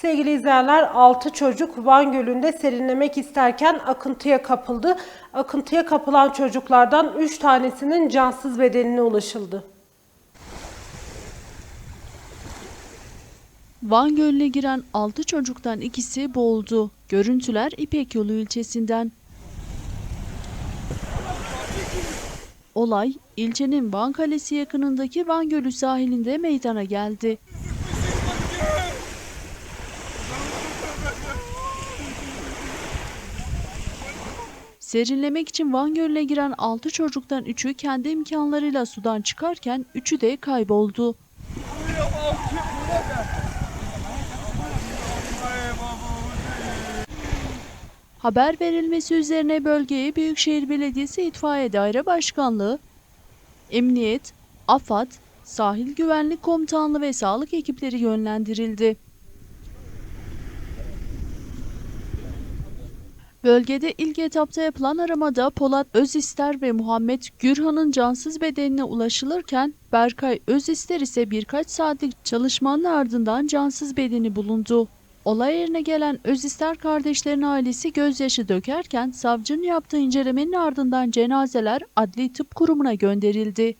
Sevgili izleyenler 6 çocuk Van Gölü'nde serinlemek isterken akıntıya kapıldı. Akıntıya kapılan çocuklardan 3 tanesinin cansız bedenine ulaşıldı. Van Gölü'ne giren 6 çocuktan ikisi boğuldu. Görüntüler İpek Yolu ilçesinden. Olay ilçenin Van Kalesi yakınındaki Van Gölü sahilinde meydana geldi. Serinlemek için Van Gölü'ne giren 6 çocuktan 3'ü kendi imkanlarıyla sudan çıkarken 3'ü de kayboldu. Haber verilmesi üzerine bölgeye Büyükşehir Belediyesi İtfaiye Daire Başkanlığı, Emniyet, AFAD, Sahil Güvenlik Komutanlığı ve sağlık ekipleri yönlendirildi. Bölgede ilk etapta yapılan aramada Polat Özister ve Muhammed Gürhan'ın cansız bedenine ulaşılırken Berkay Özister ise birkaç saatlik çalışmanın ardından cansız bedeni bulundu. Olay yerine gelen Özister kardeşlerin ailesi gözyaşı dökerken savcının yaptığı incelemenin ardından cenazeler Adli Tıp Kurumu'na gönderildi.